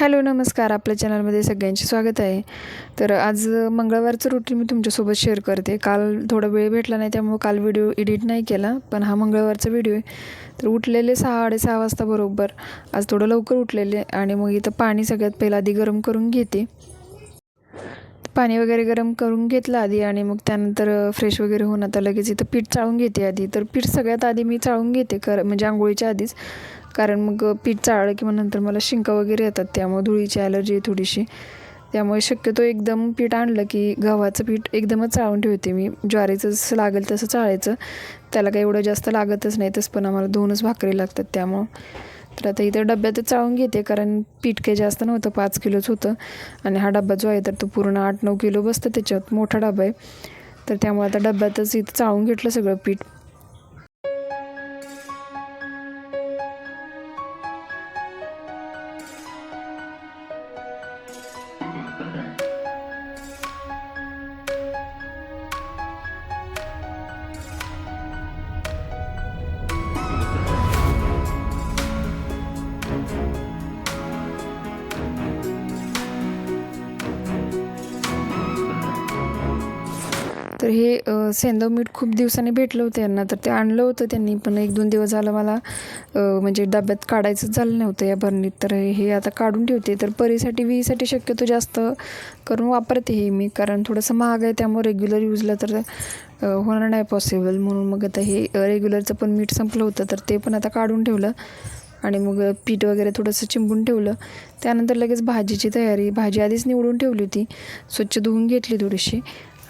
Hello नमस्कार. आपल्या चॅनलमध्ये सगळ्यांचे स्वागत आहे. तर आज मंगळवारचं रुटीन मी तुमच्यासोबत शेअर करते. काल थोडा वेळ भेटला नाही त्यामुळे काल व्हिडिओ एडिट नाही केला पण हा मंगळवारचा व्हिडिओ आहे. तर उठलेले सहा अडेसहा वाजता बरोबर. आज थोडं लवकर उठलेले आणि मग इथं पाणी सगळ्यात पहिलं आधी गरम करून घेते. पाणी वगैरे गरम करून घेतलं आधी आणि मग त्यानंतर फ्रेश वगैरे होऊन आता लगेच इथं पीठ चाळून घेते आधी. तर पीठ सगळ्यात आधी मी चाळून घेते कर म्हणजे आंघोळीच्या आधीच. कारण मग पीठ चाळलं की मग नंतर मला शिंका वगैरे येतात त्यामुळे धुळीची ॲलर्जी आहे थोडीशी. त्यामुळे शक्यतो एकदम पीठ आणलं की गव्हाचं पीठ एकदमच चाळून ठेवते मी. ज्वारीचं जसं लागेल तसं चाळायचं. त्याला काही एवढं जास्त लागतच नाही तसं पण आम्हाला दोनच भाकरी लागतात त्यामुळं. तर आता इथं डब्यातच चाळून घेते कारण पीठ काही जास्त नव्हतं पाच किलोच होतं. आणि हा डबा जो आहे तर तो पूर्ण आठ नऊ किलो बसतं त्याच्यात मोठा डबा आहे. तर त्यामुळे आता डब्यातच इथं चाळून घेतलं सगळं पीठ. तर हे सेंदव मीठ खूप दिवसांनी भेटलं होतं यांना. तर ते आणलं होतं त्यांनी पण एक दोन दिवस झालं मला म्हणजे डब्यात काढायचं झालं नव्हतं या भरणीत तर हे आता काढून ठेवते. तर परीसाठी विहीसाठी शक्यतो जास्त करून वापरते हे मी कारण थोडंसं महाग आहे त्यामुळे रेग्युलर यूजला तर होणार नाही पॉसिबल म्हणून मग आता हे रेग्युलरचं पण मीठ संपलं होतं. तर ते पण आता काढून ठेवलं. आणि मग पीठ वगैरे थोडंसं चिंबून ठेवलं. त्यानंतर लगेच भाजीची तयारी. भाजी आधीच निवडून ठेवली होती. स्वच्छ धुवून घेतली थोडीशी.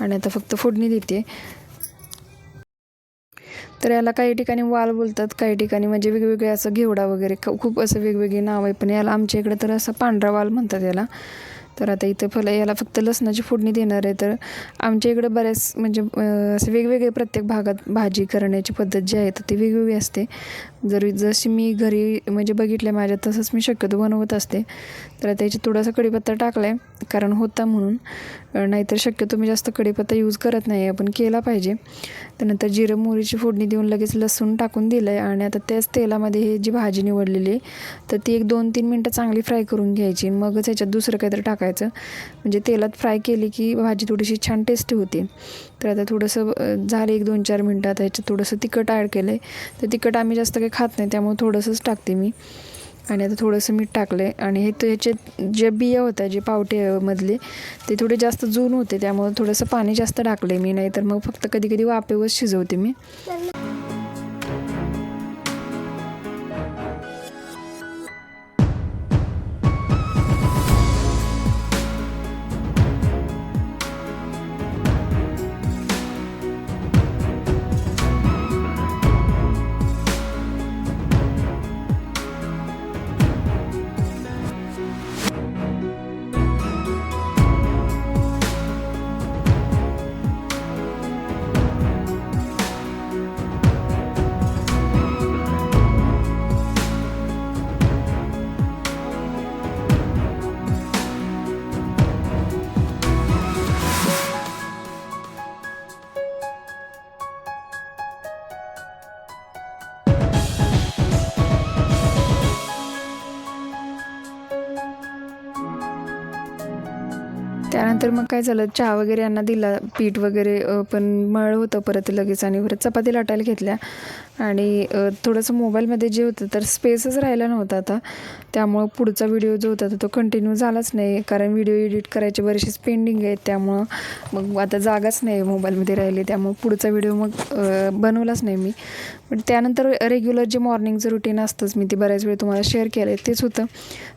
आणि आता फक्त फोडणी देते. तर याला काही ठिकाणी वाल बोलतात काही ठिकाणी म्हणजे वेगवेगळे असं घेवडा वगैरे ख- खूप असं वेगवेगळी नाव आहे पण याला आमच्या इकडे तर असं पांढरा वाल म्हणतात याला. तर आता इथं फल याला फक्त लसणाची फोडणी देणार आहे. तर आमच्या इकडं बऱ्याच म्हणजे असे वेगवेगळे प्रत्येक भागात भाजी करण्याची पद्धत जी आहे तर ती वेगवेगळी असते. जरी जशी मी घरी म्हणजे बघितलं माझ्या तसंच मी शक्यतो बनवत असते. तर आता थोडासा कढीपत्ता टाकला आहे कारण होता म्हणून. नाहीतर शक्यतो मी जास्त कढीपत्ता यूज करत नाही आपण केला पाहिजे. त्यानंतर जिरं मोहरीची फोडणी देऊन लगेच लसूण टाकून दिलं आहे आणि आता त्याच तेलामध्ये हे जी भाजी निवडलेली आहे तर ती एक दोन तीन मिनटं चांगली फ्राय करून घ्यायची. मगच ह्याच्यात दुसरं काहीतरी टाकायचं. म्हणजे तेलात फ्राय केली की भाजी थोडीशी छान टेस्टी होते. तर आता थोडंसं झालं एक दोन चार मिनटात ह्याच्यात थोडंसं तिखट ॲड केलं आहे तर तिखट आम्ही जास्त काही खात नाही त्यामुळे थोडंसंच टाकते मी. आणि आता थोडंसं मीठ टाकलं आहे आणि हे ह्याचे जे बिया होत्या जे पावटे मधले ते थोडे जास्त जून होते त्यामुळे थोडंसं पाणी जास्त टाकलं आहे मी. नाही तर मग फक्त कधी कधी वाफेवरच शिजवते मी. त्यानंतर मग काय झालं? चहा वगैरे यांना दिला पीठ वगैरे पण मळ होतं परत लगेच आणि परत चपाती लाटायला घेतल्या. आणि थोडंसं मोबाईलमध्ये जे होतं तर स्पेसच राहिला नव्हता आता. त्यामुळं पुढचा व्हिडिओ जो होता तर तो कंटिन्यू झालाच नाही. कारण व्हिडिओ एडिट करायचे बरेचसे पेंडिंग आहेत त्यामुळं मग आता जागाच नाही मोबाईलमध्ये राहिली. त्यामुळं पुढचा व्हिडिओ मग बनवलाच नाही मी. पण त्यानंतर रेग्युलर जे मॉर्निंगचं रुटीन असतंच मी ते बऱ्याच वेळ तुम्हाला शेअर केलं आहे तेच होतं.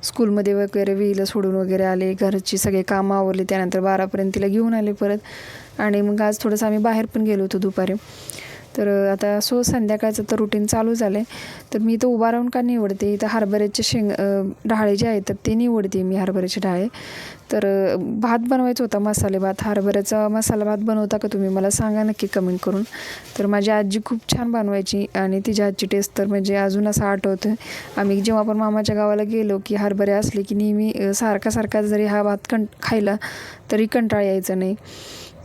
स्कूलमध्ये वगैरे विहिलं सोडून वगैरे आले घरची सगळे कामं आवरली त्यानंतर बारापर्यंत तिला घेऊन आले परत. आणि मग आज थोडंसं आम्ही बाहेर पण गेलो होतो दुपारी. तर आता सो संध्याकाळचं तर रुटीन चालू झालं आहे तर मी इथं उभा राहून का निवडते? इथं हरभऱ्याचे शेंग डाळे जे आहेत तर ते निवडते मी हरभऱ्याचे डाळे. तर भात बनवायचा होता मसाले भात. हरभऱ्याचा मसाला भात बनवता का तुम्ही? मला सांगा नक्की कमेंट करून. तर माझी आजी खूप छान बनवायची आणि तिच्या आजची टेस्ट तर म्हणजे अजून असं आठवतं आम्ही जेव्हा आपण मामाच्या गावाला गेलो की हरभरे असले की नेहमी सारखा सारखा जरी हा भात कं खायला तरी कंटाळा यायचा नाही.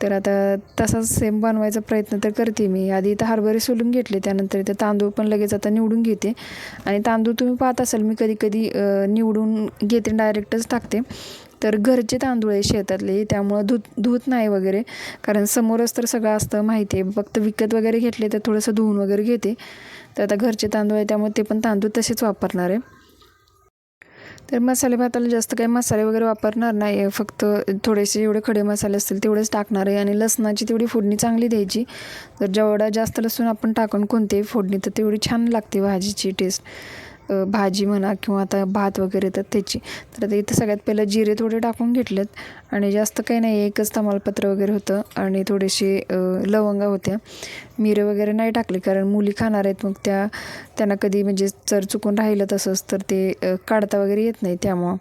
तर आता तसाच सेम बनवायचा प्रयत्न तर करते मी. आधी इथं हरभरे सोलून घेतले त्यानंतर इथं तांदूळ पण लगेच आता निवडून घेते. आणि तांदूळ तुम्ही पाहत असाल मी कधी कधी निवडून घेते डायरेक्टच टाकते. तर घरचे तांदूळ आहे शेतातले त्यामुळं धुत धुत नाही वगैरे. कारण समोरच तर सगळं असतं माहिती आहे. फक्त विकत वगैरे घेतले तर थोडंसं धुवून वगैरे घेते. तर आता घरचे तांदूळ आहे त्यामुळे ते पण तांदूळ तसेच वापरणार आहे. तर मसाले भाताला जास्त काही मसाले वगैरे वापरणार नाही आहे. फक्त थोडेसे जेवढे खडे मसाले असतील तेवढेच टाकणार आहे. आणि लसणाची तेवढी फोडणी चांगली द्यायची. जर जेवढा जास्त लसूण आपण टाकून कोणतीही फोडणी तर तेवढी छान लागते भाजीची टेस्ट भाजी म्हणा किंवा आता भात वगैरे तर त्याची. तर आता इथं सगळ्यात पहिलं जिरे थोडे टाकून घेतलेत. आणि जास्त काही नाही एकच तमालपत्र वगैरे होतं आणि थोडेसे लवंगा होत्या. मिरे वगैरे नाही टाकले कारण मुली खाणार आहेत मग त्या त्यांना कधी म्हणजे जर चुकून राहिलं तसंच तर ते काढता वगैरे येत नाही त्यामुळं.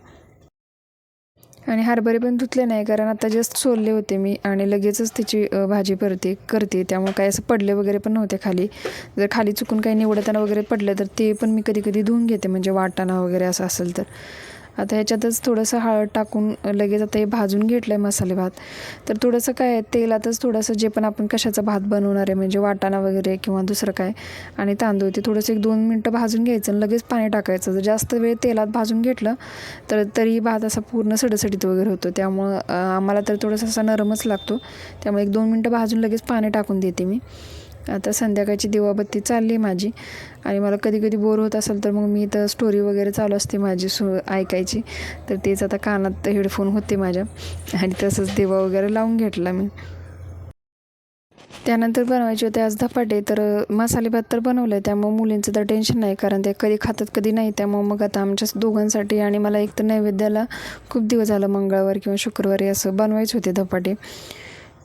आणि हरभरे पण धुतले नाही कारण आता जस्ट सोलले होते मी आणि लगेचच त्याची भाजी परते करते. त्यामुळे काय असं पडले वगैरे पण नव्हते खाली. जर खाली चुकून काही निवडताना वगैरे पडलं तर ते पण मी कधी कधी धुवून घेते म्हणजे वाटाणा वगैरे असं असेल तर. आता ह्याच्यातच थोडंसं हळद टाकून लगेच आता हे भाजून घेतलं आहे मसाले भात. तर थोडंसं काय आहे, तेलातच थोडंसं जे पण आपण कशाचा भात बनवणार आहे म्हणजे वाटाणा वगैरे किंवा दुसरं काय आणि तांदूळ ते थोडंसं एक दोन मिनटं भाजून घ्यायचं आणि लगेच पाणी टाकायचं. जर जास्त वेळ तेलात भाजून घेतलं तर तरी भात असा पूर्ण सडसडीत वगैरे होतो. त्यामुळं आम्हाला तर थोडासा असा नरमच लागतो. त्यामुळे एक दोन मिनटं भाजून लगेच पाणी टाकून देते मी. आता संध्याकाळची दिवाबत्ती चालली आहे माझी. आणि मला कधी कधी बोर होत असेल तर मग मी इथं स्टोरी वगैरे चालू असते माझी सु ऐकायची. तर तेच आता कानात हेडफोन होते माझ्या. आणि तसंच दिवा वगैरे लावून घेतला मी. त्यानंतर बनवायचे होते आज धपाटे. तर मसाले भात तर बनवलं आहे मुलींचं तर टेन्शन नाही. कारण ते कधी खातात कधी नाही. त्यामुळं मग आता आमच्या दोघांसाठी आणि मला एक तर नैवेद्याला खूप दिवस झालं मंगळवार किंवा शुक्रवारी असं बनवायचे होते धपाटे.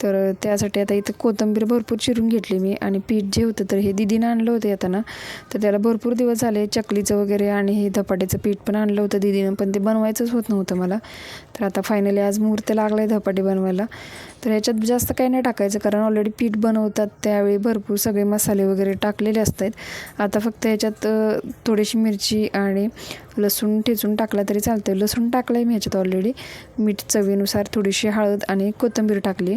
तर त्यासाठी आता इथं कोथिंबीर भरपूर चिरून घेतली मी. आणि पीठ जे होतं तर हे दिदीनं आणलं होतं येताना. तर त्याला भरपूर दिवस झाले चकलीचं वगैरे आणि हे धपाट्याचं पीठ पण आणलं होतं दिदीनं पण ते बनवायचंच होत नव्हतं मला. तर आता फायनली आज मुहूर्त लागला आहे धपाटे बनवायला. तर ह्याच्यात जास्त काही नाही टाकायचं कारण ऑलरेडी पीठ बनवतात त्यावेळी भरपूर सगळे मसाले वगैरे टाकलेले असतात. आता फक्त ह्याच्यात थोडीशी मिरची आणि लसूण ठेचून टाकला तरी चालतं लसूण टाकलं आहे मी ह्याच्यात ऑलरेडी मीठ चवीनुसार थोडीशी हळद आणि कोथिंबीर टाकली.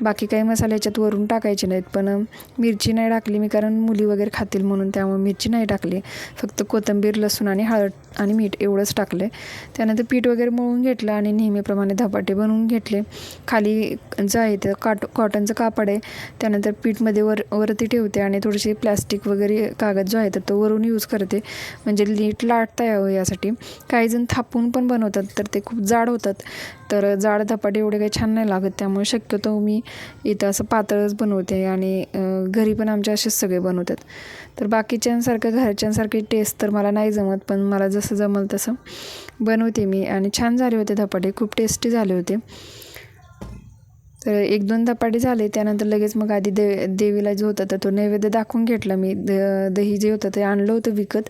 बाकी काही मसाले याच्यात वरून टाकायचे नाहीत. पण मिरची नाही टाकली मी कारण मुली वगैरे खातील म्हणून त्यामुळे मिरची नाही टाकली. फक्त कोथिंबीर लसूण आणि हळद आणि मीठ एवढंच टाकले. त्यानंतर पीठ वगैरे मळून घेतलं आणि नेहमीप्रमाणे धपाटे बनवून घेतले. खाली जे आहे ते काट कॉटनचं कापड आहे. त्यानंतर पीठमध्ये वर वरती ठेवते आणि थोडीशी प्लॅस्टिक वगैरे कागद जो आहे तर तो वरून यूज करते. म्हणजे नीट लाटता यावं यासाठी. काही जण थापून पण बनवतात तर ते खूप जाड होतात. तर जाड धपाटे एवढे काही छान नाही लागत. त्यामुळे शक्यतो मी इथं असं पातळच बनवते आणि घरी पण आमच्या असेच सगळे बनवतात. तर बाकीच्यांसारखं घरच्यांसारखी टेस्ट तर मला नाही जमत पण मला जसं जमल तसं बनवते मी. आणि छान झाले होते धपाटे खूप टेस्टी झाले होते. तर एक दोन धपाटे झाले त्यानंतर लगेच मग आधी दे देवीला जो होता तर तो नैवेद्य दाखवून घेतला मी. द दही जे होतं ते आणलं होतं विकत.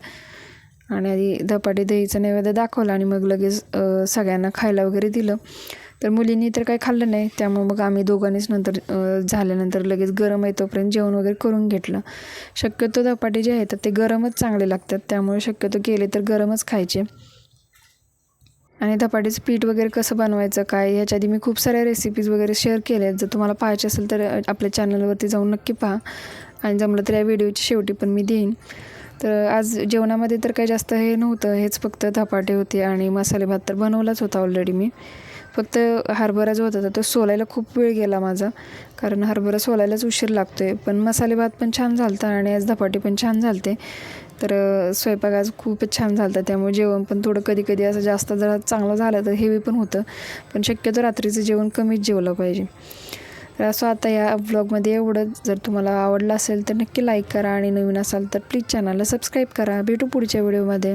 आणि आधी धपाटे दहीचं नैवेद्य दाखवलं आणि मग लगेच सगळ्यांना खायला वगैरे दिलं. तर मुलींनी तर काही खाल्लं नाही. त्यामुळे मग आम्ही दोघांनीच नंतर झाल्यानंतर लगेच गरम आहे तोपर्यंत जेवण वगैरे करून घेतलं. शक्यतो धपाटे जे आहेत तर ते गरमच चांगले लागतात. त्यामुळे शक्यतो केले तर गरमच खायचे. आणि धपाटेचं पीठ वगैरे कसं बनवायचं काय ह्याच्या आधी मी खूप साऱ्या रेसिपीज वगैरे शेअर केल्या आहेत. जर तुम्हाला पाहायचे असेल तर आपल्या चॅनलवरती जाऊन नक्की पहा. आणि जमलं तर या व्हिडिओची शेवटी पण मी देईन. तर आज जेवणामध्ये तर काही जास्त हे नव्हतं हेच फक्त धपाटे होते आणि मसाले भात तर बनवलाच होता ऑलरेडी मी. फक्त हरभरा जो होता तर तो सोलायला खूप वेळ गेला माझा कारण हरभरा सोलायलाच उशीर लागतो आहे पण मसाले भात पण छान झालता आणि आज धपाटे पण छान झालते. तर स्वयंपाक आज खूपच छान झाला त्यामुळे जेवण पण थोडं कधी कधी असं जास्त जरा चांगलं झालं तर हेवी पण होतं. पण शक्यतो रात्रीचं जेवण कमीच जेवलं पाहिजे. तर असं आता या ब्लॉगमध्ये एवढं जर तुम्हाला आवडलं असेल तर नक्की लाईक करा आणि नवीन असाल तर प्लीज चॅनलला सबस्क्राईब करा. भेटू पुढच्या व्हिडिओमध्ये